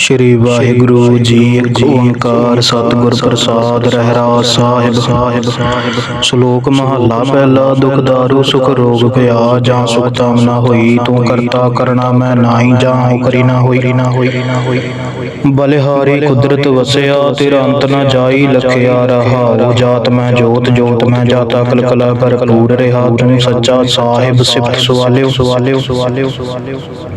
ਸ਼੍ਰੀ ਵਾਹਿਗੁਰੂ ਜੀ ਇੱਕ ਓੰਕਾਰ ਸਤਿਗੁਰ ਪ੍ਰਸਾਦ ਰਹਿਰਾ ਸਾਹਿਬ ਸਾਹਿਬ। ਸ਼ਲੋਕ ਮਹੱਲਾ ਪਹਿਲਾ ਦੁਖ ਦਾਰੂ ਸੁਖ ਰੋਗ ਭਇਆ ਜਾਂ ਸੁਖ ਤਾਮ ਨਾ ਹੋਈ ਤੂੰ ਕਰਤਾ ਕਰਣਾ ਮੈਂ ਨਾਹੀ ਜਾਂ ਹੋ ਕਰੀ ਨਾ ਹੋਈ। ਨਾ ਹੋਈ ਨਾ ਹੋਈ। ਬਲਿਹਾਰੀ ਕੁਦਰਤ ਵਸਿਆ ਤੇਰਾ ਅੰਤ ਨਾ ਜਾਈ ਲਖਿਆ ਰਹਾਉ ਜਾਤ ਮੈਂ ਜੋਤ ਜੋਤ ਮੈਂ ਜਾਤਾ ਕਲਕਲਾ ਭਰਪੂਰ ਰਿਹਾ ਤੂੰ ਸੱਚਾ ਸਾਹਿਬ ਸਿਫਤ ਸਵਾਲਿਓ ਸਵਾਲਿਓ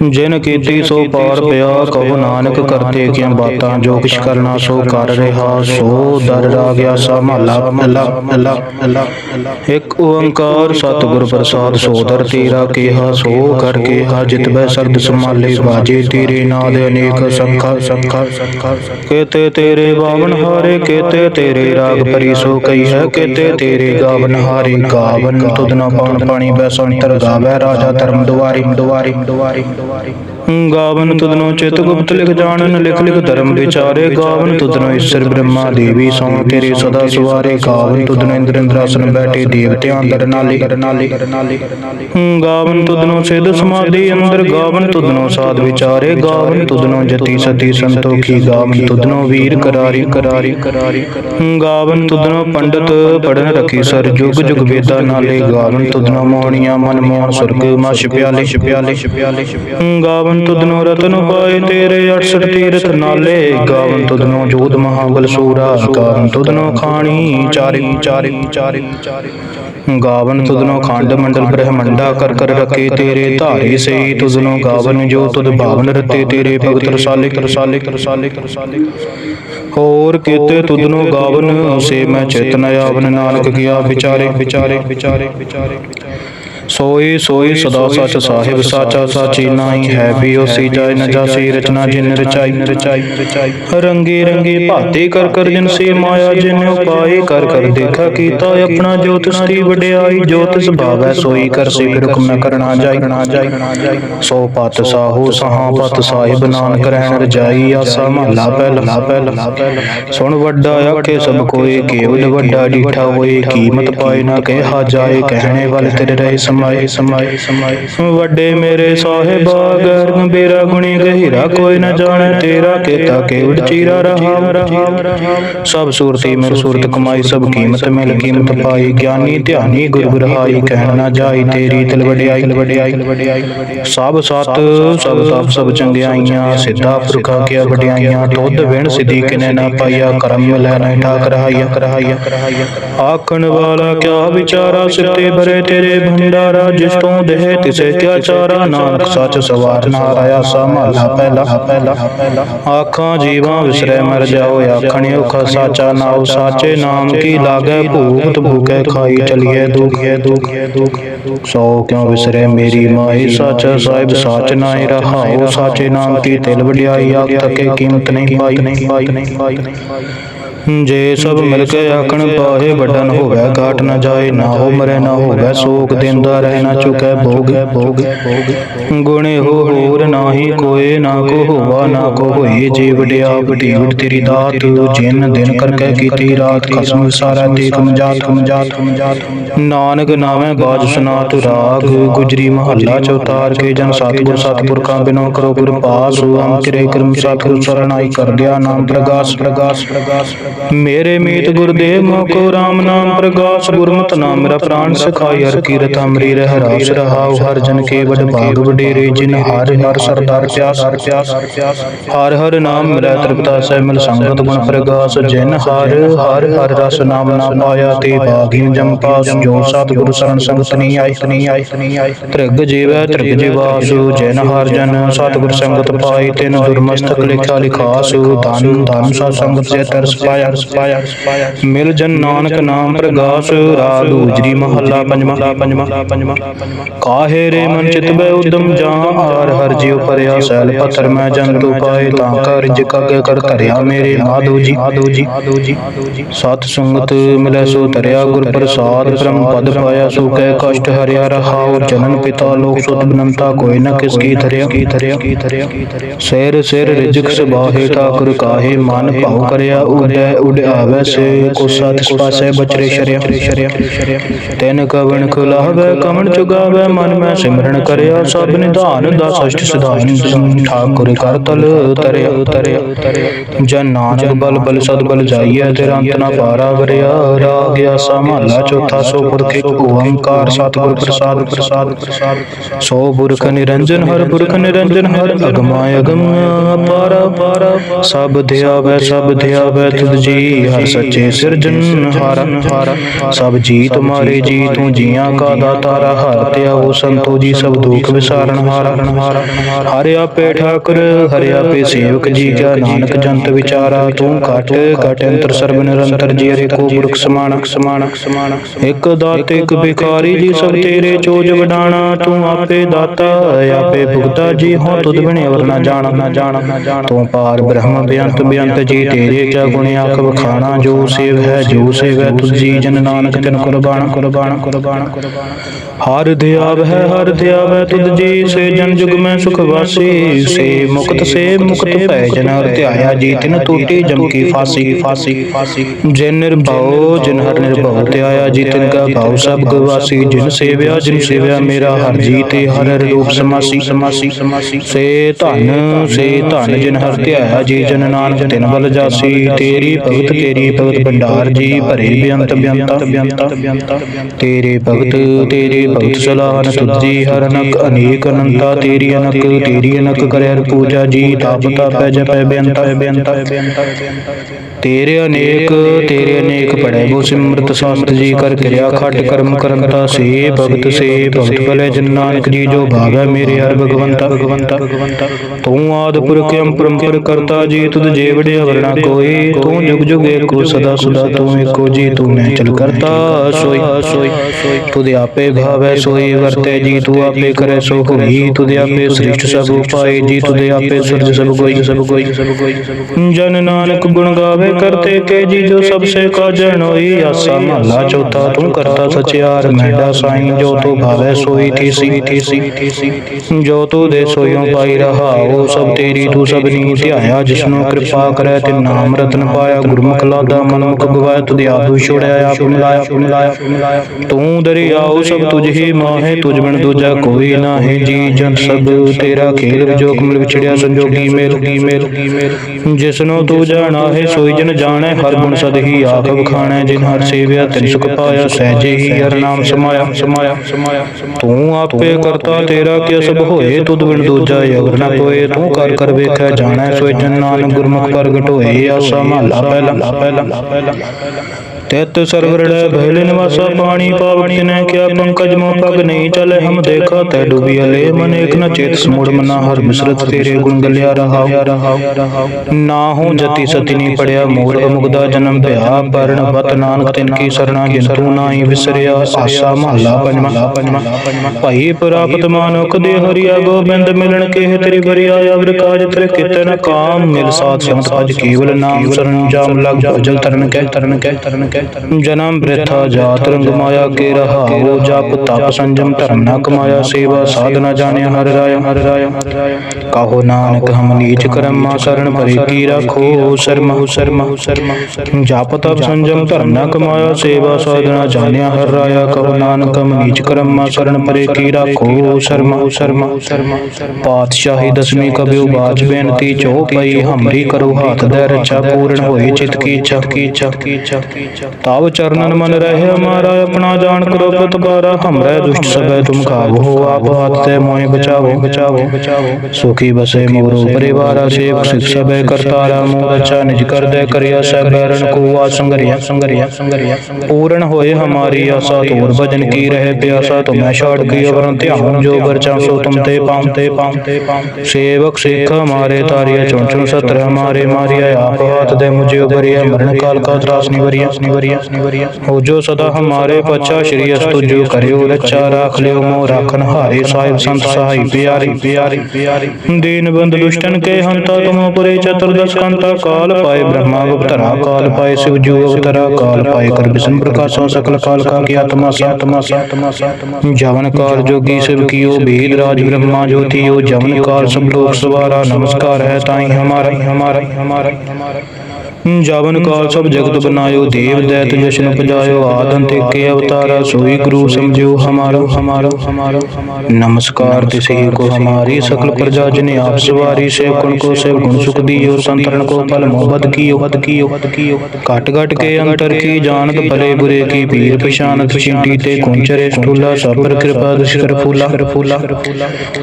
ਜਿਨ ਕੀਤੀ ਸੋ ਪਾਰ ਪਿਆ ਕਹੋ ਨਾਨਕ ਕਰਤੇ ਕਿਆਂ ਬਾਤਾਂ, ਜੋ ਕਿਛ ਕਰਨਾ ਸੋ ਕਰ ਰਿਹਾ, ਸੋ ਦਰ ਰਾ ਗਿਆ ਸਾ ਮਹਲਾ ਮਹਲਾ ਮਹਲਾ ਮਹਲਾ। ਇੱਕ ਓੰਕਾਰ ਸਤਿਗੁਰ ਪ੍ਰਸਾਦ ਸੋਦਰ ਤੇਰਾ ਕਿਹਾ, ਸੋ ਕਰ ਕਿਹਾ, ਜਿਤ ਸਰਦ ਸਮਾਲੇ ਬਾਜੇ ਤੇਰੇ ਨਾਦ ਅਨੇਕ ਸੰਖਾ। ਸੰਖਾ ਕੇਤੇ ਤੇਰੇ ਬਾਵਨ ਹਾਰੇ, ਕੇਤੇ ਤੇਰੇ ਰਾਗ ਪਰੀ ਸੋ ਕਈ ਹੈ, ਕੇਤੇ ਤੇਰੇ ਗਾਵਨ ਹਾਰੇ, ਗਾਵਨ ਤੁਧ ਨਾ ਪਾਣ ਪਾਣੀ ਬੈ ਸੰਤਰ ਗਾਵੇ ਰਾਜਾ ਧਰਮ ਦੁਆਰੀ ਦੁਆਰੀ ਦੁਆਰੀ। ਗਾਵਨ ਤੁਧਨੋ ਚਿਤ ਗੁਪਤ ਲਿਖ ਜਾਣਨ, ਲਿਖ ਲਿਖ ਧਰਮ ਵਿਚਾਰੇ ਗਾਵਨ ਤੁਧਨੋ ਈਸ਼ਰ ਬ੍ਰਹਮਾ ਦੇਵੀ ਸੋ ਤੇਰੇ ਸਦਾ ਸਵਾਰੇ ਗਾਵਨ ਤੁਧਨੋ ਇੰਦਰ ਇੰਦਰਾਸਨ ਬੈਠੇ ਦੇਵਤਿਆਂ ਅੰਦਰ ਗਾਵਨ ਤੁਧਨੋ ਸਿਧ ਸਮਾਧੀ, ਅੰਦਰ ਗਾਵਨ ਤੁਧਨੋ ਸਾਧ ਵਿਚਾਰੇ, ਗਾਵਨ ਤੁਧਨੋ ਜਤੀ ਸਤੀ ਸੰਤੋਖੀ, ਗਾਵਨ ਤੁਧਨੋ ਵੀਰ ਕਰਾਰੀ। ਕਰਾਰੀ ਕਰਾਰੀ ਗਾਵਨ ਤੁਧਨੋ ਪੰਡਤ ਪੜਨ ਰਖੀ ਸਰ, ਜੁਗ ਜੁਗ ਵੇਦਾ ਨਾਲੇ। ਗਾਵਨ ਤੁਧਨੋ ਮੋਹਣੀਆਂ ਮਨ ਮੋਹਨ ਸੁਰਗ, ਮਛ ਪਿਆਲੇ ਪਿਆਲੇ ਪਿਆਲੇ। ਗਾਵਨ ਤੁਧਨੋ ਰਤਨ ਪਾਏ ਤੇਰੇ 68 ਤੀਰਥ ਨਾਲੇ। ਗਾਵਨ ਤੁਧਨੋ ਜੋਧ ਮਹਾਬਲ ਸੂਰਾ। ਗਾਵਨ ਤੁਧਨੋ ਖਾਣੀ ਚਾਰੇ ਚਾਰੇ ਚਾਰੇ ਚਾਰੇ। ਗਾਵਨ ਤੁਧਨੋ ਖੰਡ ਮੰਡਲ ਬ੍ਰਹਮੰਡਾ ਕਰ ਕਰ ਰਕੇ ਤੇਰੇ ਧਾਰੇ ਸਈ ਤੁਧਨੋ ਗਾਵਨ ਜੋ ਤੁਧ ਭਾਵਨ ਰਤੇ ਤੇਰੇ ਭਗਤ ਰਸਾਲੇ ਰਸਾਲੇ ਰਸਾਲੇ ਰਸਾਲੇ। ਹੋਰ ਕੀਤੇ ਤੁਧਨੋ ਗਾਵਨ ਸੇ ਮੈਂ ਚੇਤਨ ਆਵਨ। ਨਾਨਕ ਗਿਆ ਵਿਚਾਰੇ ਵਿਚਾਰੇ ਵਿਚਾਰੇ ਵਿਚਾਰੇ। ਸੋਈ ਸੋਈ ਸਦਾ ਸਚ ਸਾਹਿਬ ਸਾਚਾ ਸਾਚੀ ਨਾਹੀ ਹੈ ਵੀ ਉਸੀ ਜਾਇ ਨ ਜਾਸੀ ਰਚਨਾ ਜਿਨ ਰਚਾਈ ਰਚਾਈ। ਰੰਗੇ ਰੰਗੇ ਭਾਤੇ ਕਰ ਕਰ ਜਿਨ ਸੇ ਮਾਇਆ ਜਿਨ ਉਪਾਏ ਕਰ ਕਰ ਦੇਖਾ ਕੀਤਾ ਆਪਣਾ ਜੋ ਤਿਸਤੀ ਵਡਿਆਈ ਜੋ ਤਿਸ ਭਾਵੈ ਸੋਈ ਕਰ ਸੇ ਹੁਕਮ ਨ ਕਰਣਾ ਜਾਈ। ਨਾ ਜਾਈ। ਸੋ ਪਤ ਸਾਹੂ ਸਹਾ ਪਤ ਸਾਹਿਬ ਨਾਨਕ ਰਹਿਣ ਰਜਾਈ ਆਸਾ ਮਹਲਾ ਪਹਿਲਾ ਪਹਿਲਾ। ਸੁਣ ਵੱਡਾ ਆਖੇ ਸਭ ਕੋਏ ਕੇਵਲ ਵੱਡਾ ਡੀਠਾ ਹੋਏ ਕੀਮਤ ਪਾਏ ਨਾ ਕਹਿਆ ਜਾਏ ਕਹਿਣੇ ਵਾਲੇ ਤੇਰੇ ਰਹੇ ਸਮਾਏ ਸਮਾਏ ਸਮਾਏ ਵੱਡੇ ਮੇਰੇ ਸਾਹਿਬਾ, ਗੈਰ ਗੰਭੀਰਾ ਗੁਣੀ ਗਹਿਰਾ, ਕੋਈ ਨ ਜਾਣੇ ਤੇਰਾ ਕੀਤਾ ਕੇਵਲ ਚੀਰਾ ਰਹਾ ਸਭ ਸੂਰਤੀ ਮਿਲ ਸੂਰਤ ਕਮਾਈ, ਸਭ ਕੀਮਤ ਮਿਲ ਕੀਮਤ ਪਾਈ। ਗਿਆਨੀ ਧਿਆਨੀ ਗੁਰ ਬਰਹਾਈ ਕਹਿਣ ਨਾ ਜਾਈ ਤੇਰੀ ਤਿਲ ਵਡਿਆਈ। ਵਡਿਆਈ ਸਭ ਸਤ, ਸਭ ਸਭ ਸਭ ਚੰਗਿਆਈਆਂ ਸਿੱਧਾ ਪੁਰਖਾ ਕੀਆ ਵਡਿਆਈਆਂ। ਟੁੱਧ ਵਿਣ ਸਿੱਧੀ ਕਿਨੇ ਨਾ ਪਾਈਆ, ਕਰਮ ਮਿਲੈ ਨਾ ਠਾਕ ਰਹਾਈਆ। ਆਖਣ ਵਾਲਾ ਕਿਆ ਵਿਚਾਰਾ ਸਿੱਤੇ ਭਰੇ ਤੇਰੇ ਭੰਡਾਰਾ ਜਿਸ ਤੋਂ ਦੇਹ ਤਿਸੇ ਕਿਆ ਚਾਰਾ ਨਾਨਕ ਸੱਚ ਸਵਾਰ ਨਾ ਰਾਇਆ ਸਾ ਮਹਲਾ ਪਹਿਲਾ। ਪਹਿਲਾ ਆਖਾਂ ਜੀਵਾਂ ਵਿਸਰੈ ਮਰ ਜਾਓ ਆਖਣ ਔਖਾ ਸਾਚਾ ਨਾਉ। ਸਾਚੇ ਨਾਮ ਕੀ ਲਾਗੈ ਭੂਤ ਭੂਕੈ ਖਾਈ ਚਲੀਏ ਦੁਖੇ। ਦੁਖੇ ਦੁਖੇ ਸੋ ਕਿਉ ਵਿਸਰੈ ਮੇਰੀ ਮਾਈ ਸਾਚਾ ਸਾਹਿਬ ਸਾਚ ਨਾਇ ਰਹਾਉ। ਸਾਚੇ ਨਾਮ ਕੀ ਤਿਲ ਵਡਿਆਈ? ਆਖ ਤਕੇ ਕੀਮਤ ਨਹੀਂ ਪਾਈ। ਜੇ ਸਭ ਮਿਲ ਕੇ ਆਖਣ ਪਾਹੇ ਵੱਡਨ ਹੋਵੇ ਘਾਟ ਨਾ ਜਾਏ ਨਾ ਹੋ ਮਰੇ ਨਾ ਹੋਵੇ ਸੋਖ ਦਿੰਦਾ ਰਹਿ ਨਾ ਚੁਕੈ ਭੋਗ ਭੋਗ। ਗੁਣੇ ਹੋ ਹੋਰ ਨਾਹੀ ਕੋਏ ਨਾ ਕੋ ਹੋਵਾ ਨਾ ਕੋ ਹੋਏ ਜੇ ਵਡਿਆ ਵਡੀਵਡ ਤੇਰੀ ਦਾਤ। ਜਿਨ ਦਿਨ ਕਰਕੇ ਕੀਤੀ ਰਾਤ, ਖਸਮ ਵਿਸਾਰਾ ਦੇਖ ਮਜਾਤ ਮਜਾਤ ਮਜਾਤ। ਨਾਨਕ ਨਾਵੇਂ ਬਾਜ ਸੁਨਾ ਤੁ ਰਾਗ, ਗੁਜਰੀ ਮਹੱਲਾ ਚੌਤਾਰ ਕੇ ਜਨ ਸਤਿਗੁਰ ਸਤਿਪੁਰਖਾਂ ਬਿਨੋ ਕਰੋ ਗੁਰ ਹਮ ਕਿਰੇ ਕਰਮ ਸਤਿਗੁਰ ਸਰਣਾਈ ਕਰਦਿਆ ਨਾਮ ਪ੍ਰਗਾਸ ਪ੍ਰਗਾਸ ਪ੍ਰਗਾਸ। ਮੇਰੇ ਮੀਤ ਗੁਰਦੇਵ ਮੋਕੋ RAM ਨਾਮ ਪ੍ਰਗਾਸ, ਗੁਰਮਤਿ ਨਾਮ ਮੇਰਾ ਪ੍ਰਾਨ ਸਖਾਈ, ਹਰ ਕੀਰਤ ਅਮਰੀ ਰਹਿ ਰਾਸ ਰਹਾਉ, ਹਰ ਜਨ ਕੇ ਵਡ ਭਾਗ ਵਡੇਰੇ ਜਿਨ ਹਰ ਹਰ ਸਰਦਾਰ ਪਿਆਸ ਹਰ ਪਿਆਸ। ਹਰ ਹਰ ਨਾਮ ਮੇਰਾ ਤ੍ਰਿਪਤਾ ਸਹਿ ਮਿਲ ਸੰਗਤ ਗੁਣ ਪ੍ਰਗਾਸ ਜਿਨ ਹਰ ਹਰ ਹਰ ਰਸ ਨਾਮ ਨਾ ਪਾਇਆ ਤੇ ਭਾਗੀ ਜਮ ਪਾਸ ਜੋ ਸਤ ਗੁਰੂ ਸਰਣ ਸੰਗਤ ਨਹੀਂ ਆਈ ਨਹੀਂ ਆਈ। ਤ੍ਰਿਗ ਜੀਵੈ ਤ੍ਰਿਗ ਜੀਵਾਸੁ ਜਿਨ ਹਰ ਜਨ ਸਤ ਗੁਰ ਸੰਗਤ ਪਾਈ ਤਿਨ ਦੁਰਮਸਤਕ ਲਿਖਾ ਲਿਖਾਸੁ ਧਨ ਧਨ ਸਾ ਸੰਗਤ ਸੇ ਤਰਸ ਪਾਇਆ ਰਸ ਪਾਇਆ ਮਿਲ ਜਨ ਨਾਨਕ ਨਾਮ ਪ੍ਰਗਾਸ ਰਾਗ ਉਜਰੀ ਮਹੱਲਾ ਪੰਜਵਾਂ ਪੰਜਵਾਂ। ਪੰਜਵਾਂ। ਕਾਹੇ ਰੇ ਮਨ ਚਿਤ ਬੈ ਉਦਮ ਜਾਂ ਆਰ ਹਰ ਜਿਉ ਪਰਿਆ ਸੈਲ ਪਤਰ ਮੈਂ ਜੰਤੂ ਪਾਏ ਤਾਂ ਕਰ ਜਿਕ ਕਰ ਧਰਿਆ ਮੇਰੇ ਮਾਧੋ ਜੀ। ਮਾਧੋ ਜੀ ਸਤ ਸੰਗਤ ਮਿਲੈ ਸੋ ਧਰਿਆ, ਗੁਰ ਪ੍ਰਸਾਦ ਬ੍ਰਹਮ ਪਦ ਪਾਇਆ, ਸੋ ਕਹਿ ਕਸ਼ਟ ਹਰਿਆ ਰਹਾਉ ਜਨਨ ਪਿਤਾ ਲੋਕ ਸੁਤ ਬਨੰਤਾ ਕੋਈ ਨ ਕਿਸ ਕੀ ਧਰਿਆ। ਕੀ ਧਰਿਆ ਕੀ ਧਰਿਆ ਸਿਰ ਸਿਰ ਰਿਜਕ ਸਬਾਹੇ ਠਾਕੁਰ ਕਾਹੇ, ਮਨ ਭਾਉ ਕਰਿਆ, ਉਡੈ ਉਡ ਆਵੈ ਸੇ, ਕੋ ਸਤ ਪਾਸੈ ਬਚਰੇ ਸ਼ਰਿਆ। ਸ਼ਰਿਆ ਤਿਨ ਕਵਣ ਖੁਲਾਵੇ, ਕਮਣ ਚੁਗਾਵੇ, ਮਨ ਮੈਂ ਸਿਮਰਨ ਕਰਿਆ ਸਭ ਸਭ ਨਿਧਾਨ ਦਾ ਸਸ਼ਟ ਸਿਧਾਨ ਠਾਕੁਰ ਕਰ ਤਲ ਤਰਿਆ ਤਰਿਆ ਜਨ ਨਾਨਕ ਬਲ ਬਲ ਸਦ ਬਲ ਜਾਈਐ ਤੇਰਾ ਅੰਤ ਨਾ ਪਾਰਾ ਵਰਿਆ। ਰਾਗ ਆਸਾ ਮਹਲਾ ਚੌਥਾ ਸੋ ਪੁਰਖ ਇੱਕ ਓੰਕਾਰ ਸਤਿਗੁਰ ਪ੍ਰਸਾਦ ਪ੍ਰਸਾਦ ਪ੍ਰਸਾਦ ਸੋ ਪੁਰਖ ਨਿਰੰਜਨ ਹਰ ਪੁਰਖ ਨਿਰੰਜਨ ਹਰ ਅਗਮਾ ਅਗਮ ਅਪਾਰ ਅਪਾਰ। ਸਭ ਧਿਆਵੈ ਸਭ ਧਿਆਵੈ ਤੁਧ ਜੀ। ਹਰ ਸੱਚੇ ਸਿਰਜਨ ਹਾਰ ਹਾਰ। ਸਭ ਜੀ ਤੁਮਾਰੇ ਜੀ ਤੂੰ ਜੀਆਂ ਕਾ ਦਾਤਾਰਾ ਹਰ ਧਿਆਵੋ ਸੰਤੋ ਜੀ ਸਭ ਦੁਖ ਵਿਸਾਰਨ ਹਾਰ ਹਾਰ ਹਰਿ ਆਪੇ ਠਾਕੁਰ ਹਰਿ ਆਪੇ ਸੇਵਕ ਜੀ ਕਾ ਨਾਨਕ ਜੰਤ ਵਿਚਾਰਾ, ਤੂੰ ਘਟ ਘਟ ਅੰਤਰ ਸਰਬ ਨਿਰੰਤਰ ਜੀ ਹਰੇ ਕੋ ਪੁਰਖ ਸਮਾਨ ਸਮਾਨ ਇੱਕ ਦਾਤ, ਇੱਕ ਬਿਕਾਰੀ ਜੀ ਸਭ ਤੇਰੇ ਚੋਜ ਵਡਾਣਾ, ਤੂੰ ਆਪੇ ਦਾਤਾ, ਆਪੇ ਭੁਗਤਾ ਜੀ ਹੋ ਤੁਧ ਬਿਨੇ ਅਵਰ ਨਾ ਜਾਣ। ਨਾ ਜਾਣ ਤੂੰ ਪਾਰ ਬ੍ਰਹਮ ਬੇਅੰਤ ਬੇਅੰਤ ਜੀ ਤੇਰੇ ਕਿਆ ਗੁਣ ਆਖ ਵਖਾਣਾ, ਜੋ ਸੇਵ ਹੈ, ਜੋ ਸੇਵੈ ਤੁਝ ਜੀ ਜਨ ਨਾਨਕ ਤਿਨ ਕੁਰਬਾਨ ਕੁਰਬਾਨ ਕੁਰਬਾਨ ਹਰ ਦਿਆਵ ਹੈ, ਹਰ ਦਿਆਵ ਹੈ ਤੁਧ ਜੀ ਸੇ ਜਨ ਜੁਗ ਮੈਂ ਸੁਖ ਵਾਸੀ ਸੇ ਮੁਕਤ ਸੇ ਮੁਕਤ ਭੈ ਜਨ ਹਰ ਧਿਆਇਆ ਜੀ ਤਿਨ ਟੂਟੀ ਜਮ ਕੀ ਫਾਸੀ ਫਾਸੀ ਫਾਸੀ। ਜਿਨ ਨਿਰਭਉ ਜਿਨ ਹਰ ਨਿਰਭਉ ਧਿਆਇਆ ਜੀ ਤਿਨ ਕਾ ਭਾਉ ਸਭ ਗਵਾਸੀ ਜਿਨ ਸੇਵਿਆ ਜਿਨ ਸੇਵਿਆ ਮੇਰਾ ਹਰ ਜੀ ਤੇ ਹਰ ਹਰ ਰੂਪ ਸਮਾਸੀ ਸਮਾਸੀ ਸਮਾਸੀ। ਸੇ ਧਨ ਸੇ ਧਨ ਜਿਨ ਹਰ ਧਿਆਇਆ ਜੀ ਜਨ ਨਾਨਕ ਤਿਨ ਬਲ ਜਾਸੀ ਤੇਰੀ ਭਗਤ ਤੇਰੀ ਭਗਤ ਭੰਡਾਰ ਜੀ ਭਰੇ ਬੇਅੰਤ ਬੇਅੰਤ ਬੇਅੰਤ ਤੇਰੇ ਭਗਤ ਤੇਰੇ ਭਗਤ ਸਲਾਹਨ ਤੁਜੀ ਹਰ ਅਨਕ ਅਨੇਕ ਅਨੰਤਾ ਤੇਰੀ ਅਨਕ ਤੇਰੀ ਅਨਕ ਕਰੇ ਪੂਜਾ ਜੀ ਤਾਪ ਤਾਪੈ ਜਪੈ ਬੇਅੰਤ ਬੇਅੰਤ। ਤੇਰੇ ਅਨੇਕ ਤੇਰੇ ਅਨੇਕ ਪੜੈ ਬੋ ਸਿਮਰਤ ਸਾਸਤ ਜੀ ਕਰ ਕਿਰਿਆ ਖਟ ਕਰਮ ਕਰੰਤਾ ਸੇ ਭਗਤ ਸੇ ਭਗਤ ਭਲੇ। ਜਨ ਨਾਨਕ ਜੀ ਜੋ ਭਾਗੈ ਮੇਰੇ ਹਰ ਭਗਵੰਤਾ। ਭਗਵੰਤਾ ਤੂੰ ਆਦ ਪੁਰਖ ਅੰਪਰੰਪਰ ਕਰਤਾ ਜੀ ਤੁਧ ਜੇ ਵਰਣਾ ਕੋਈ ਤੂੰ ਜੁਗ ਜੁਗ ਏਕੋ, ਸਦਾ ਸਦਾ ਤੂੰ ਏਕੋ, ਜੀ ਤੂੰ ਮੈਂ ਚਲ ਕਰਤਾ ਸੋਈ। ਸੋਈ ਤੁਧ ਆਪੇ ਭਾਵੈ, ਸੋਈ ਵਰਤੈ। ਜੀ ਤੂੰ ਆਪੇ ਕਰੇ, ਸੋ ਹੋਈ ਤੁਧ ਆਪੇ ਸ੍ਰਿਸ਼ਟ ਸਭ ਉਪਾਏ। ਜੀ ਤੁਧ ਆਪੇ ਸੁਰਜ ਕੋਈ ਸਭ ਕੋਈ ਸਭ ਕੋਈ। ਜਨ ਨਾਨਕ ਗੁਣ ਗਾਵੇ ਕਰਤੇ ਕੇ ਜੀ ਜੋ ਸਭ ਸੇ ਕਾ ਜਨ ਹੋਈ ਆਸਾ ਮਹਲਾ ਚੌਥਾ ਤੂੰ ਕਰਤਾ ਸਚਿਆਰ ਮੈਡਾ ਸਾਈਂ ਜੋ ਤੂੰ ਭਾਵੈ ਸੋਈ ਥੀਸੀ ਥੀਸੀ ਥੀਸੀ ਜੋ ਤੂੰ ਦੇ ਸੋਇਓ ਪਾਈ ਰਹਾ ਉਹ ਸਭ ਤੇਰੀ ਤੂੰ ਸਭ ਨੀ ਧਿਆਇਆ ਜਿਸਨੂੰ ਕਿਰਪਾ ਕਰੈ ਤੇ ਨਾਮ ਰਤਨ ਪਾਇਆ ਗੁਰਮੁਖ ਲਾਦਾ ਮਨਮੁਖ ਗਵਾਇਆ ਤੁਧ ਆਪ ਛੋੜਿਆ ਆਪ ਮਿਲਾਇਆ ਤੂੰ ਦਰਿਆਉ ਸਭ ਤੁਝ ਹੀ ਮਾਹੇ ਤੁਝ ਬਿਨ ਦੂਜਾ ਕੋਈ ਨਾਹੀ ਜੀ ਜਨ ਸਭ ਤੇਰਾ ਖੇਲ ਵਿਜੋਗ ਮਿਲ ਵਿਛੜਿਆ ਸੰਜੋਗੀ ਮੇਲ ਕੀ ਮੇਲ ਜਿਸਨੂੰ ਤੂੰ ਜਾਣਾ ਹੈ ਸੋਈ ਜਨ ਜਾਣੈ ਹਰ ਗੁਣ ਸਦ ਹੀ ਆਪ ਵਖਾਣੈ ਜਿਨ ਹਰ ਸੇਵਿਆ ਤਿਨ ਸੁਖ ਪਾਇਆ ਸਹਿਜੇ ਹੀ ਹਰ ਨਾਮ ਸਮਾਇਆ ਸਮਾਇਆ ਸਮਾਇਆ ਤੂੰ ਆਪੇ ਕਰਤਾ ਤੇਰਾ ਕਿਆ ਸਭ ਹੋਏ ਤੁਧ ਬਿਨ ਦੂਜਾ ਅਗਰ ਨਾ ਕੋਏ ਤੂੰ ਕਰ ਕਰ ਵੇਖੈ ਜਾਣੈ ਸੋਈ ਜਨ ਨਾਨਕ ਗੁਰਮੁਖ ਪ੍ਰਗਟ ਹੋਏ ਆਸਾ ਮਹਲਾ ਪਹਿਲਾ ਪਹਿਲਾ ਤਿਤ ਸਰਵਰੜੈ ਭੈਲੇ ਨਿਵਾਸਾ ਪਾਣੀ ਪਾਵਕ ਤਿਨੈ ਕਿਆ ਪੰਕਜ ਮੋ ਪਗ ਨਹੀਂ ਚਲੇ, ਹਮ ਦੇਖਾ ਤੈ ਡੂਬੀ ਹਲੇ। ਮਨ ਏਕ ਨ ਚੇਤ ਸਮੂੜ ਮਨਾ, ਹਰ ਬਿਸਰਤ ਤੇਰੇ ਗੁਣ ਗਲਿਆ ਰਹਾਉ। ਨਾ ਹੂੰ ਜਤੀ ਸਤੀ ਨਹੀਂ ਪੜਿਆ ਮੂਰ ਮੁਗਦਾ ਜਨਮ ਭਇਆ ਪਰਣ ਬਤ ਨਾਨਕ ਤਿਨ ਕੀ ਸਰਣਾ ਜਿਨ ਨਾਹੀ ਵਿਸਰਿਆ, ਆਸਾ ਮਹਲਾ ਪੰਜਵਾ। ਭਾਈ ਪ੍ਰਾਪਤ ਮਾਨੁਖ ਦੇ ਹਰੀਆ ਗੋਬਿੰਦ ਮਿਲਣ ਕੇ ਤੇਰੀ ਬਰਿਆ ਅਵਰ ਕਾਜ ਤੇਰੇ ਕਿਤੇ ਕਾਮ, ਮਿਲ ਸਾਧ ਸੰਤ ਅਜ ਕੇਵਲ ਨਾਮ ਸਰਨ ਜਾਮ ਲਗ ਭਜਲ ਤਰਨ ਕੈ ਤਰਨ ਕੈ ਤਰਨ ਕੈ ਜਨਮ ਬ੍ਰਿਥਾ ਜਾਤ ਰੰਗ ਮਾਇਆ ਕੇ ਰਹਾਉ ਜਪ ਤਪ ਸੰਜਮ ਧਰਮ ਨ ਕਮਾਇਆ ਸੇਵਾ ਸਾਧਨਾ ਜਾਣਿਆ ਹਰ ਰਾਇਆ ਹਰ ਰਾਇਆ। ਕਹੋ ਨਾਨਕ ਹਮ ਨੀਚ ਕਰਮ ਮਾ ਸਰਣ ਭਰੀ ਕੀ ਰੱਖੋ ਸਰਮਹੁ ਸਰਮਹੁ ਸਰਮਹੁ ਜਪ ਤਪ ਸੰਜਮ ਧਰਮ ਨ ਕਮਾਇਆ ਸੇਵਾ ਸਾਧਨਾ ਜਾਣਿਆ ਹਰ ਰਾਇਆ। ਕਹੋ ਨਾਨਕ ਹਮ ਨੀਚ ਕਰਮ ਮਾ ਸਰਣ ਭਰੀ ਕੀ ਰੱਖੋ ਸਰਮਹੁ ਸਰਮਹੁ ਸਰਮਹੁ ਪਾਤਸ਼ਾਹੀ ਦਸਵੀਂ ਕਬਿਉ ਬਾਜ ਬੇਨਤੀ, ਚੋ ਪਈ ਹਮਰੀ ਕਰੋ ਹਾਥ ਦੇ ਰਚਾ, ਪੂਰਨ ਹੋਈ ਚਿਤ ਕੀ ਇੱਛਾ ਕੀ ਇੱਛਾ ਕੀ ਤਾਵ ਤਬ ਚਰਨਨ ਮਨ ਰਹਿ ਹਮਾਰਾ, ਆਪਣਾ ਜਾਣ ਕਰੋ ਪ੍ਰਤਪਾਰਾ ਹਮਰੇ ਦੁਸ਼ਟ ਸਭੈ ਤੁਮ ਖਾਵੋ ਆਪ ਹੱਥ ਤੇ ਬਚਾਵੋ ਬਚਾਵੋ। ਸੁਖੀ ਬਸੇ ਮੋਰੋ, ਪਰਿਵਾਰਾ ਸੇਵ ਸਿਖ ਸਭੈ, ਕਰਤਾਰਾ ਮੋਰ ਅੱਛਾ ਨਿਜ ਕਰਦੈ ਕਰਿਆ ਸਭ ਕੋ ਆ ਸੰਗਰਿਆ ਸੰਗਰਿਆ। ਪੂਰਨ ਹੋਏ ਹਮਾਰੀ ਆਸਾ ਤੋਰ, ਭਜਨ ਕੀ ਰਹੇ ਪਿਆਸਾ ਤੁਮੈ ਛਾੜ ਕੀ ਅਵਰਨ ਧਿਆਨ ਜੋ ਵਰਚਾ ਸੋ ਤੁਮ ਤੇ ਪਾਉ ਤੇ ਪਾਉ ਤੇ ਪਾਉ ਸੇਵਕ, ਸਿੱਖ ਹਮਾਰੇ ਤਾਰਿਆ ਚੁਣ ਸਤਰ, ਹਮਾਰੇ ਮਾਰਿਆ ਆਪ ਹਾਥ ਦੇ ਮੁਝੇ ਉਬਰਿਆ ਮਰਨ ਕਾਲ ਕਾ ਤਰਾਸ ਨਿਵਰਿਆ ਨਿਵਰਿਆ ਵਰਿਆ ਹੋ ਜੋ ਸਦਾ ਹਮਾਰੇ ਪਛਾ ਸ਼੍ਰੀ ਅਸਤੁ ਜੋ ਕਰਿਓ ਰੱਛਾ ਰਾਖ ਲਿਓ ਮੋ ਰਾਖਨ ਹਾਰੇ ਸਾਹਿਬ ਸੰਤ ਸਹਾਈ ਪਿਆਰੀ ਪਿਆਰੀ। ਦੀਨ ਬੰਦ ਦੁਸ਼ਟਨ ਕੇ ਹੰਤਾ ਤੁਮੋ ਪੁਰੇ ਚਤੁਰਦਸ ਕੰਤਾ ਕਾਲ ਪਾਏ ਬ੍ਰਹਮਾ ਅਵਤਰਾ ਕਾਲ ਪਾਏ ਸਿਵ ਜੂ ਅਵਤਰਾ ਕਾਲ ਪਾਏ ਕਰ ਬਿਸਮ ਪ੍ਰਕਾਸ਼ਾ ਸਕਲ ਕਾਲ ਕਾ ਕੀ ਆਤਮਾ ਸਾਤਮਾ ਸਾਤਮਾ ਜਵਨ ਕਾਲ ਜੋਗੀ ਸਿਵ ਕੀਓ ਬੇਦ ਰਾਜ ਬ੍ਰਹਮਾ ਜੋਤੀਓ ਜਵਨ ਕਾਲ ਸਭ ਲੋਕ ਸਵਾਰਾ ਨਮਸਕਾਰ ਹੈ ਤਾਈ ਹਮਾਰਾ ਹਮਾਰਾ ਹਮਾਰਾ। ਜਾਵਨ ਕਾਲ ਸਭ ਜਗਤ ਬਨਾਇਓ ਦੇਵ ਦੈਤ ਜਸ਼ਨ ਪਜਾਇਓ ਆਦਨ ਤੇ ਕੇ ਅਵਤਾਰਾ, ਸੋਈ ਗੁਰੂ ਸਮਝਿਓ ਹਮਾਰੋ ਹਮਾਰੋ ਹਮਾਰੋ। ਨਮਸਕਾਰ ਤਿਸੇ ਕੋ ਹਮਾਰੀ, ਸਕਲ ਪ੍ਰਜਾ ਜਿਨੇ ਆਪ ਸਵਾਰੀ ਸੇਵਕਨ ਕੋ ਸੇਵ, ਗੁਣ ਸੁਖ ਦੀਓ ਸੰਤਰਨ ਕੋ ਫਲ, ਮੁਹਬਤ ਕੀਓ ਬਦ ਕੀਓ। ਬਦ ਕੀਓ ਘਟ ਘਟ ਕੇ ਅੰਤਰ ਕੀ ਜਾਣਤ, ਭਲੇ ਬੁਰੇ ਕੀ ਪੀਰ ਪਛਾਨਤ ਚਿੰਟੀ ਤੇ ਕੁੰਚਰੇ ਸਟੂਲਾ, ਸਬਰ ਕਿਰਪਾ ਦਸ਼ਕਰ ਫੂਲਾ ਫੂਲਾ।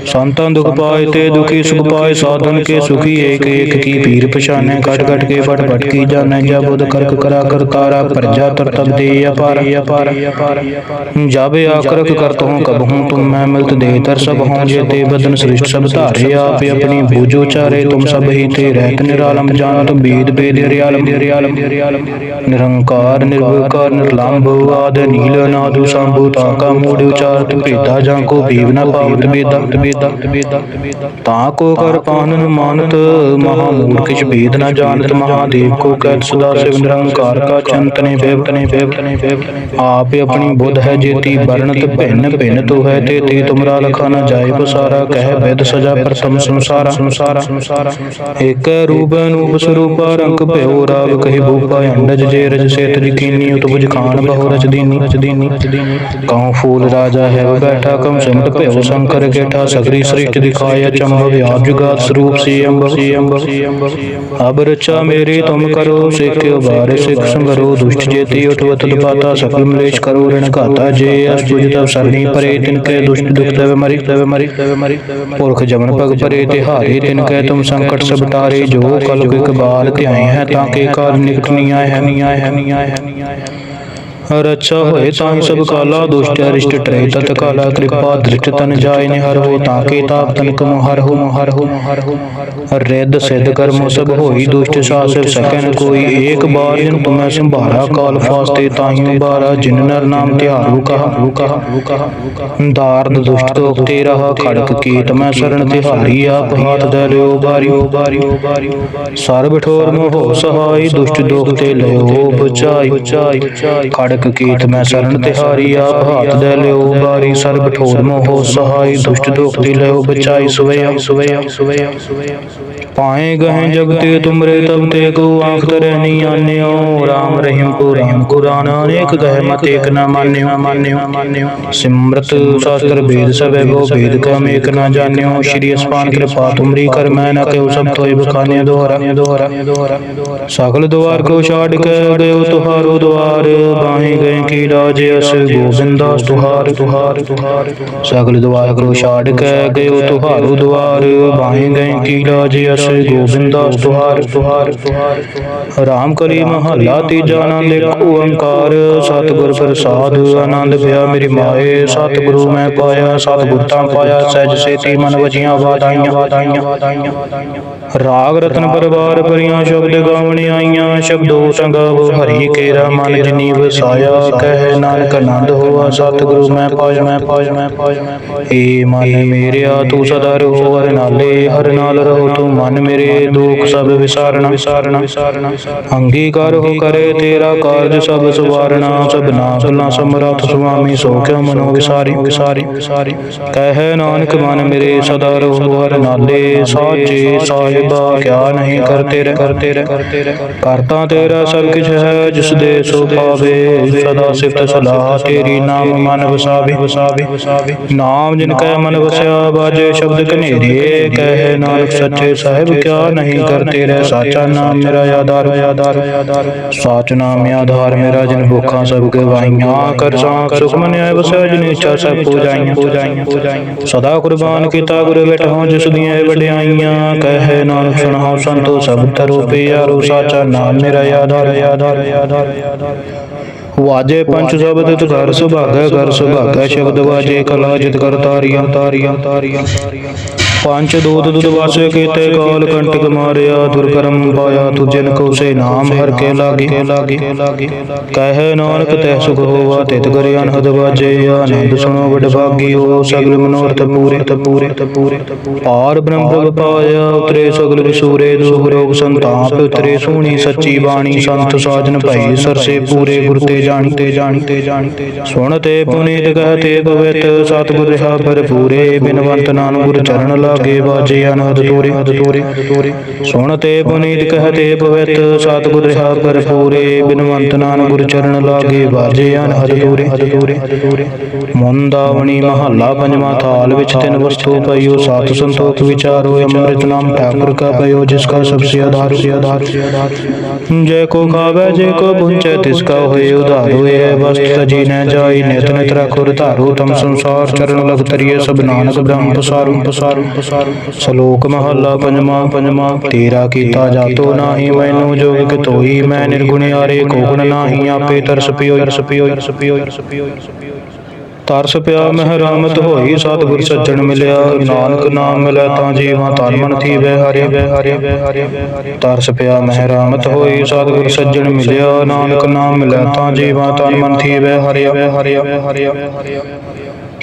ਸੰਤਾਂ ਦੁਖ ਪਾਏ ਤੇ ਦੁਖੀ ਸੁਖ ਪਾਏ, ਸਾਧਨ ਕੇ ਸੁਖੀ ਏਕ ਏਕ ਕੀ ਪੀਰ ਪਛਾਨੇ ਘਟ ਘਟ ਕੇ ਫਟ ਫਟ ਕੀ ਜਾਣੈ ਜਾ ਬੁਧ ਕਰਕ ਕਰਾ ਕਰਤਾਰਾ ਪ੍ਰਜਾ ਤਰ ਤਬ ਦੇ ਅਪਾਰ। ਅਪਾਰ ਜਾਬੇ ਆਕਰਕ ਕਰਤ ਹੂੰ ਕਬ ਹੂੰ ਤੁਮ ਮੈਂ ਮਿਲਤ ਦੇ ਤਰ ਸਭ ਹੂੰ ਜੇ ਤੇ ਬਦਨ ਸ੍ਰਿਸ਼ਟ ਸਭ ਧਾਰੇ ਆਪ ਆਪਣੀ ਬੂਜੋ ਚਾਰੇ, ਤੁਮ ਸਭ ਹੀ ਤੇ ਰਹਿਤ ਨਿਰਾਲਮ ਜਾਣਤ ਬੀਦ ਬੇਦ ਰਿਆਲਮ ਨਿਰੰਕਾਰ, ਨਿਰਵਕਾਰ, ਨਿਰਲੰਭ, ਆਦ, ਨੀਲ ਨਾਦੂ ਸੰਭੂ, ਤਾਂ ਕਾ ਮੂੜ ਉਚਾਰਤ ਭੇਦਾ ਜਾਂ ਕੋ ਬੀਵ ਨਾ ਪਾਵਤ ਬੇਦੰਤ ਬੇਦੰਤ ਬੇਦੰਤ ਤਾਂ ਕੋ ਕਰ ਪਾਨਨ ਮਾਨਤ, ਮਹਾ ਮੂਰਖ ਚ ਬੇਦ ਨਾ ਜਾਣਤ ਮਹਾਦੇਵ। को कहत सदा शिव निरंकार का चंतने बेव तने बेव तने बेव आप अपनी बुध है जेती वर्णत भिन्न भिन्न तो है ते ते तुमरा लखा न जाय पसारा कह वेद सजा प्रथम संसारा संसारा संसारा एक रूप अनूप स्वरूप रंग भयो राव कहि भूपा अंडज जे रज सेत जिकीनी उतबुज खान बहु रच दीनी रच दीनी कौं फूल राजा है वो बैठा कम सिमट भयो शंकर गेठा सगरी सृष्ट दिखाया चंब व्याप जुगात स्वरूप सी अम्ब सी अम्ब अब रचा मेरी तुम ਕਰੋ ਸਿੱਖਿਓ ਬਾਰੇ ਸਿੱਖ ਸੰਗਰੋ, ਦੁਸ਼ਟ ਜੇਤੀ ਉਠਵਤ ਦਪਾਤਾ ਸਕਲ ਮਲੇਸ਼ ਕਰੋ, ਰਿਣ ਘਾਤਾ, ਜੇ ਅਸੁਜ ਤਵ ਸਰਨੀ ਪਰੇ, ਤਿਨ ਕੈ ਦੁਸ਼ਟ ਦੁਖ ਤਵੇ ਮਰਿ ਤਵੇ ਮਰਿ ਤਵੇ ਮਰਿ ਪੁਰਖ ਜਮਨ ਪਗ ਪਰੇ ਤੇ ਹਾਰੇ ਤਿਨ ਕੈ, ਤੁਮ ਸੰਕਟ ਸਭ ਤਾਰੇ, ਜੋ ਕਲੁਗ ਇਕਬਾਲ ਧਿਆਏ ਹੈ, ਤਾਂ ਕੇ ਕਾਲ ਨਿਕਟ ਨਹੀਂ ਆਏ ਹੈ ਨਹੀਂ ਆਏ ਹੈ ਨਹੀਂ ਆਏ ਹੈ ਨਹੀਂ ਆਏ ਹੈ। ਰਚਾ ਹੋਏ ਤਾਂ ਹੀ ਸਭ ਕਾਲਾ ਦੁਸ਼ਟ ਅਰਿਸ਼ਟ ਟਰੇ ਤਤ ਕਾਲਾ ਕਿਰਪਾ ਦ੍ਰਿਸ਼ਟ ਤਨ ਜਾਏ ਨੇ ਹੋ ਤਾਂ ਕੇ ਤਾਪ ਤਨ ਕਮ ਹਰ ਹੋ ਹਰ ਹੋ ਹਰ ਹੋ ਸਿੱਧ ਕਰਮ ਸਭ ਹੋਈ ਦੁਸ਼ਟ ਸਾਸਿਵ ਸਕਨ ਕੋਈ ਏਕ ਬਾਰ ਜਿਨ ਤੁਮੈ ਸੰਭਾਰਾ ਕਾਲ ਫਾਸਤੇ ਤਾਹੀਂ ਬਾਰਾ ਜਿਨ ਨਰ ਨਾਮ ਤਿਹਾਰੂ ਕਹਾ। ਕਹਾ ਦਾਰਦ ਦੁਸ਼ਟ ਤੋਕਤੇ ਰਹਾ ਖੜਕ ਕੀਟ ਮੈਂ ਸਰਣ ਤਿਹਾਰੀ ਆਪ ਹਾਥ ਦੇ ਲਿਓ ਬਾਰਿਓ ਬਾਰਿਓ। ਸਰਬ ਠੋਰ ਮੋਹ ਸਹਾਈ ਦੁਸ਼ਟ ਦੋਖਤੇ ਲਿਓ। ਬਚਾਈ ਖੜਕ ਨਾਨਕ ਕੀਤ ਮੈਂ ਸਰਨ ਤਿਹਾਰੀ ਆਪ ਹਾਥ ਦੇ ਲਿਓ, ਬਾਰੀ ਸਰਬ ਠੋਰ ਮੋਹ, ਸਹਾਈ ਦੁਸ਼ਟ ਦੁਖ ਦੀ ਲਿਓ, ਬਚਾਈ ਸੁਵਿਆ ਸੁਵਿਆ ਸੁਵਿਆ ਸੁਵਿਆ। ਪਾਏ ਗਏ ਜਗ ਤੁਮਰੇ ਤਬ ਤੇ ਕੋ ਆਖ ਤਰੇ ਆਨਿਓ। ਰਾਮ ਰਹੀਮ ਕੋ ਰਾਮ ਕੁਰਾਨ ਅਨੇਕ ਗਹਿ ਮਤ ਏਕ ਨਾ ਮਾਨਿਓ। ਮਾਨਿਓ ਮਾਨਿਓ ਸਿਮਰਤ ਸ਼ਾਸਤਰ ਵੇਦ ਸਭੈ ਗੋ ਵੇਦ ਕਮ ਏਕ ਨਾ ਜਾਣਿਓ। ਸ਼੍ਰੀ ਅਸਪਾਨ ਕਿਰਪਾ ਤੁਮਰੀ ਕਰ, ਮੈਂ ਨਾ ਕਿਉ ਸਭ ਤੋਇ ਬਖਾਨੇ ਦੁਆਰਾ ਦੁਆਰਾ। ਸਗਲ ਦੁਆਰ ਕੋ ਛਾੜ ਕੇ, ਗਇਓ ਤੁਹਾਰੋ ਦੁਆਰ ਬਾਹੇ ਗਏ ਕੀ ਰਾਜ ਅਸ ਗੋਬਿੰਦਾਸ ਤੁਹਾਰ। ਤੁਹਾਰ ਤੁਹਾਰ ਸਗਲ ਦੁਆਰ ਕੋ ਛਾੜ ਕੇ, ਗਇਓ ਤੁਹਾਰੋ ਦੁਆਰ ਬਾਹੇ ਗਏ ਕੀ ਰਾਜ ਅਸ ਗੋਬਿੰਦਾਸ ਤੁਹਾਰ ਤੁਹਾਰ ਤੁਹਾਰ। ਰਾਮ ਕਲੀ ਮਹੱਲਾ ਤੀਜਾ ਆਨੰਦ ਇੱਕ ਓੰਕਾਰ ਸਤਿਗੁਰ ਪ੍ਰਸਾਦ ਆਨੰਦ ਪਿਆ ਮੇਰੀ ਮਾਏ ਸਤਿਗੁਰੂ ਮੈਂ ਪਾਇਆ ਸਤਿਗੁਰ ਤਾਂ ਪਾਇਆ ਸਹਿਜ ਸੇਤੀ ਮਨ ਵਜੀਆਂ ਵਾਦਾਈਆਂ ਵਾਦਾਈਆਂ ਵਾਦਾਈਆਂ ਰਾਗ ਰਤਨ ਪਰਵਾਰ ਪਰੀਆਂ ਸ਼ਬਦ ਗਾਵਣ ਆਈਆਂ ਸ਼ਬਦੋ ਸੰਗਾਵੋ ਹਰੀ ਕੇਰਾ ਮਨ ਜਿਨੀ ਵਸਾਇਆ ਕਹਿ ਨਾਨਕ ਆਨੰਦ ਹੋਆ ਸਤਿਗੁਰੂ ਮੈਂ ਪਾਇਆ ਮੈਂ ਪਾਇਆ ਮੈਂ ਪਾਇਆ। ਏ ਮਨ ਮੇਰਿਆ ਤੂੰ ਸਦਾ ਰਹੋ ਹਰ ਨਾਲੇ ਹਰ ਨਾਲ ਰਹੋ ਤੂੰ ਮਨ ਮੇਰੇ ਦੁਖ ਸਭ ਵਿਸਾਰਣਾ ਵਿਸਾਰਣਾ ਵਿਸਾਰਣਾ ਅੰਗੀਕਾਰ ਹੋ ਕਰੇ ਤੇਰਾ ਕਾਰਜ ਸਭ ਸਵਾਰਣਾ ਸਭਨਾ ਭਲਾ ਸਮਰੱਥ ਸੁਆਮੀ, ਸੋ ਕਿਉ ਮਨੋ ਵਿਸਾਰੀ। ਵਿਸਾਰੀ ਵਿਸਾਰੀ ਕਹਿ ਨਾਨਕ, ਮਨ ਮੇਰੇ ਸਦਾ ਰਹੋ ਹਰ ਨਾਲੇ ਸਾਚੇ ਸਾਹਿਬਾ, ਕਿਆ ਨਹੀਂ ਕਰਤੇ ਰਹਿ ਕਰਤੇ ਰਹਿ ਕਰਤਾ ਤੇਰਾ ਸਭ ਕੁਛ ਹੈ, ਜਿਸ ਦੇ ਸੋ ਪਾਵੇ ਸਦਾ ਸਿਫਤ ਸਲਾਹ ਤੇਰੀ ਨਾਮ ਮਨ ਵਸਾਵੇ। ਵਸਾਵੇ ਵਸਾਵੇ ਨਾਮ ਜਿਨ ਕੈ ਮਨ ਵਸਿਆ ਬਾਜੇ ਸ਼ਬਦ ਕਨੇਰੇ ਕਹਿ ਨਾਨਕ, ਸੱਚੇ ਸਾਹਿਬ ਕਿਆ ਨਹੀਂ ਕਰਤੇ ਰਹਿ? ਸਾਚਾ ਨਾਮ ਮੇਰਾ ਆਧਾਰ ਆਧਾਰ ਸਾਚ ਨਾਮ ਆਧਾਰ ਮੇਰਾ ਜਿਨ ਭੁੱਖਾਂ ਸਭ ਗਵਾਈਆਂ ਕਰ ਸਾਖ ਸੁਖ ਮਨਿਆ ਵਸਿਆ ਜਿਨ ਇੱਛਾ ਸਭ ਪੂਜਾਈਆਂ। ਪੂਜਾਈਆਂ। ਸਦਾ ਕੁਰਬਾਨ ਕੀਤਾ ਗੁਰ ਬੈਠੋ ਜਿਸ ਦੀਆਂ ਵਡਿਆਈਆਂ ਕਹਿ ਨਾਨਕ ਸੁਣਾਓ ਸੰਤੋ ਸਭ ਤਰੋ ਪਿਆਰੋ ਸਾਚਾ ਨਾਮ ਮੇਰਾ ਆਧਾਰ ਆਧਾਰ ਆਧਾਰ ਵਾਜੇ ਪੰਜ ਸ਼ਬਦ ਤਿਤ ਘਰ ਸੁਭਾਗੈ ਘਰ ਸੁਭਾਗੈ ਸ਼ਬਦ ਵਾਜੇ ਕਲਾ ਜਿਤ ਕਰ ਤਾਰੀਆਂ ਤਾਰੀਆਂ ਤਾਰੀਆਂ ਪੰਚ ਦੂਤ ਦੁਦ ਕੀਤੇ ਕਾਲ ਕੰਟਕ ਮਾਰਿਆ ਦੁਰਕਰਮ ਪਾਇਆ ਤੁਜਨ ਕੋ ਸੇ ਨਾਮ ਹਰ ਕੇ ਲਾਗੇ। ਕਹਿ ਨਾਨਕ, ਤੈ ਸੁਖ ਹੋਵਾ, ਤਿਤ ਕਰੇ ਅਨਹਦ ਵਾਜੇ ਆਨੰਦ ਸੁਣੋ ਵਡ ਭਾਗੀਓ ਸਗਲ ਮਨੋਰਥ ਪੂਰੇ। ਤ ਪੂਰੇ ਪਾਰ ਬ੍ਰਹਮ ਪ੍ਰਭ ਪਾਇਆ, ਉਤਰੇ ਸਗਲ ਵਿਸੂਰੇ, ਦੁਖ ਰੋਗ ਸੰਤਾਪ, ਉਤਰੇ ਸੋਹਣੀ ਸੱਚੀ ਬਾਣੀ, ਸੰਤ ਸਾਜਨ ਭਈ, ਸਰਸੇ ਪੂਰੇ, ਗੁਰ ਤੇ ਜਾਣੀ ਤੇ ਜਾਣੀ ਤੇ ਜਾਣੀ ਸੁਣ ਤੇ ਪੁਨੀਤ ਕਹਤੇ ਪਵਿੱਤ ਸਤਿਗੁਰ ਰਹਾ ਭਰਪੂਰੇ, ਬਿਨਵੰਤ ਨਾਨਕ ਗੁਰ ਚਰਨ ਲਾਗੇ ਬਾਜੇ ਅਨਹਦ ਤੋਰੇ ਤੋਰੇ ਸੁਣ ਤੇ ਪੁਨੀਤ ਕਹਤੇ ਪਵਿੱਤ ਸਤਿਗੁਰ ਰਹਾ ਕਰ ਪੂਰੇ ਬਿਨਵੰਤ ਨਾਨਕ ਗੁਰ ਚਰਨ ਲਾਗੇ ਬਾਜੇ ਅਨਹਦ ਤੋਰੇ ਤੋਰੇ ਮੁੰਦਾਵਣੀ ਮਹੱਲਾ ਪੰਜਵਾਂ ਥਾਲ ਵਿੱਚ ਤਿੰਨ ਵਸਤੂ ਪਈਓ, ਸਤ ਸੰਤੋਖ ਵਿਚਾਰੋ ਅੰਮ੍ਰਿਤ ਨਾਮ ਠਾਕੁਰ ਕਾ ਪਈਓ, ਜਿਸ ਕਾ ਸਭ ਸੇ ਆਧਾਰ ਸੇ ਆਧਾਰ। ਜੈ ਕੋ ਖਾਵੇ, ਜੇ ਕੋ ਪੁੰਚੈ ਤਿਸ ਕਾ ਹੋਏ ਉਧਾਰ ਹੋਏ। ਵਸਤ ਤਜੀ ਨ ਜਾਈ, ਨਿਤ ਨਿਤ ਰਖੁਰ ਧਾਰੋ। ਤਮ ਸੰਸਾਰ ਚਰਨ ਲਗ ਤਰੀਏ ਸਭ ਨਾਨਕ ਬ੍ਰਹਮ ਪਸਾਰੂ ਪਸਾਰੂ ਪਸਾਰੂ। ਸ਼ਲੋਕ ਮਹੱਲਾ ਪੰਜਵਾਂ ਪੰਜਵਾਂ। ਤੇਰਾ ਕੀਤਾ ਜਾਤੋ ਨਾਹੀ, ਮੈਨੂੰ ਜੋਗ ਕਿਤੋਈ ਮੈਂ ਨਿਰਗੁਣਿਆਰੇ ਕੋ ਗੁਣ ਨਾਹੀ। ਆਪੇ ਤਰਸ ਪਿਓ ਤਰਸ ਪਿਓ ਤਰਸ ਪਿਓ ਤਰਸ ਪਿਓ। ਤਰਸ ਪਿਆ ਮਹਿਰਾਮਤ ਹੋਈ, ਸਤਿਗੁਰ ਸੱਜਣ ਮਿਲਿਆ। ਨਾਨਕ ਨਾਮ ਮਿਲਿਆ ਤਾਂ ਜੀਵਾਂ ਤਨ ਮਨ ਥੀ ਵੈ ਹਰਿ ਤਰਸ ਪਿਆ ਮਹਿਰਾਮਤ ਹੋਈ, ਸਤਿਗੁਰ ਸੱਜਣ ਮਿਲਿਆ। ਨਾਨਕ ਨਾਮ ਮਿਲਿਆ ਤਾਂ ਜੀਵਾਂ ਤਨ ਮਨ ਥੀ ਵੇ ਹਰਿ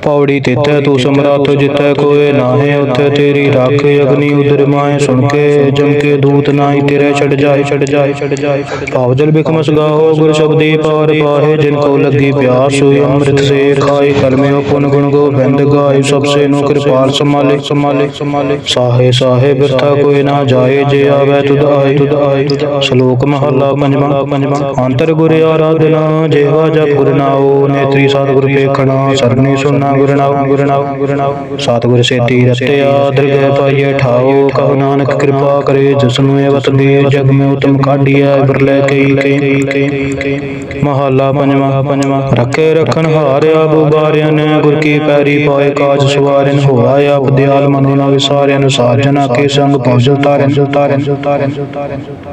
ਪੌੜੀ ਤਿੱਥੈ ਤੂੰ ਸਮਰੱਥ ਜਿੱਥੈ ਕੋਏ ਨਾਹੇ ਉਥੇ ਤੇਰੀ ਰੱਖ ਅਗਨੀ ਉਦਰ ਮਾਏ ਸੁਣ ਕੇ ਜਮ ਕੇ ਦੂਤ ਨਾਹੀ ਤੇਰੇ ਛੜ ਜਾਏ ਛੜ ਜਾਏ। ਛੜ ਜਾਏ। ਭਾਵ ਜਲ ਬਿਖਮਸ ਗਾਓ ਗੁਰ ਸ਼ਬਦੀ ਪਾਰ ਪਾਹੇ ਜਿਨ ਕੋ ਲੱਗੀ ਪਿਆਸ ਹੋਈ ਅੰਮ੍ਰਿਤ ਸੇ ਖਾਏ ਕਲਮਿਓ ਪੁਨ ਗੁਣ ਗੋਬਿੰਦ ਗਾਏ ਸਭ ਸੇ ਨੂੰ ਕਿਰਪਾਲ ਸੰਭਾਲੇ। ਸੰਭਾਲੇ ਸੰਭਾਲੇ। ਸਾਹੇ ਸਾਹੇ ਬਿਰਥਾ ਕੋਈ ਨਾ ਜਾਏ ਜੇ ਆਵੇ ਤੁਧ ਆਏ ਤੁਧ ਆਏ। ਸ਼ਲੋਕ ਮਹੱਲਾ ਪੰਜਵਾਂ। ਪੰਜਵਾਂ। ਅੰਤਰ ਗੁਰ ਆਰਾਧਨਾ ਜੇਵਾ ਜਪ ਗੁਰ ਨਾਉ ਨੇਤਰੀ ਸਤਿਗੁਰ ਪੇਖਣਾ ਸਰਨੀ ਸੁਨਾ ਗੁਰ ਨਾਉ ਗੁਰ ਨਾਉ ਗੁਰ ਨਾਉ ਸਤਿਗੁਰ ਸੇਤੀ ਰਤਿਆ ਦਰਗਹਿ ਪਾਈਏ ਠਾਓ ਕਹੋ ਨਾਨਕ ਕਿਰਪਾ ਕਰੇ ਜਿਸ ਨੂੰ ਇਹ ਵਤ ਦੇ ਜਗ ਮੇ ਉਤਮ ਕਾਢੀਐ ਬਿਰਲੇ ਕਈ ਕਈ ਮਹੱਲਾ ਪੰਜਵਾਂ। ਪੰਜਵਾਂ ਰੱਖੇ ਰਖਣ ਹਾਰਿਆ ਬੁਬਾਰਿਆਂ ਨੇ, ਗੁਰ ਕੀ ਪੈਰੀ ਪਾਏ ਕਾਜ ਸਵਾਰਨ ਹੋਆ ਆਪ ਦਿਆਲ ਮਨੋ ਨਾ ਵਿਸਾਰਿਆਂ ਸਾਜਨਾ ਕੇ ਸੰਗ ਪਹੁੰਚਲ ਤਾਰਨ। ਤਾਰਨ ਤਾਰਨ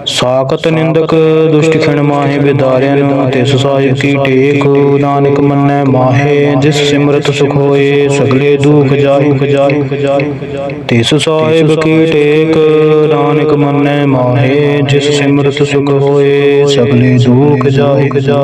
ਸਾਖਤ ਨਿੰਦਕ ਦੁਸ਼ਟ ਖਿਣ ਮਾਹੇ ਵਿਦਾਰਿਆਂ ਨੂੰ, ਤਿਸ ਸਾਹਿਬ ਕੀ ਟੇਕ ਨਾਨਕ ਮੰਨੈ ਮਾਹੇ, ਜਿਸ ਸਿਮਰਤ ਸੁਖ ਹੋਏ ਸਗਲੇ ਦੁਖ ਜਾਏ ਜਾਏ ਤਿਸ ਸਾਹਿਬ ਕੀ ਟੇਕ ਨਾਨਕ ਮੰਨੈ ਮਾਹੇ, ਜਿਸ ਸਿਮਰਤ ਸੁਖ ਹੋਏ ਸਗਲੇ ਦੁਖ ਜਾਏ ਜਾਏ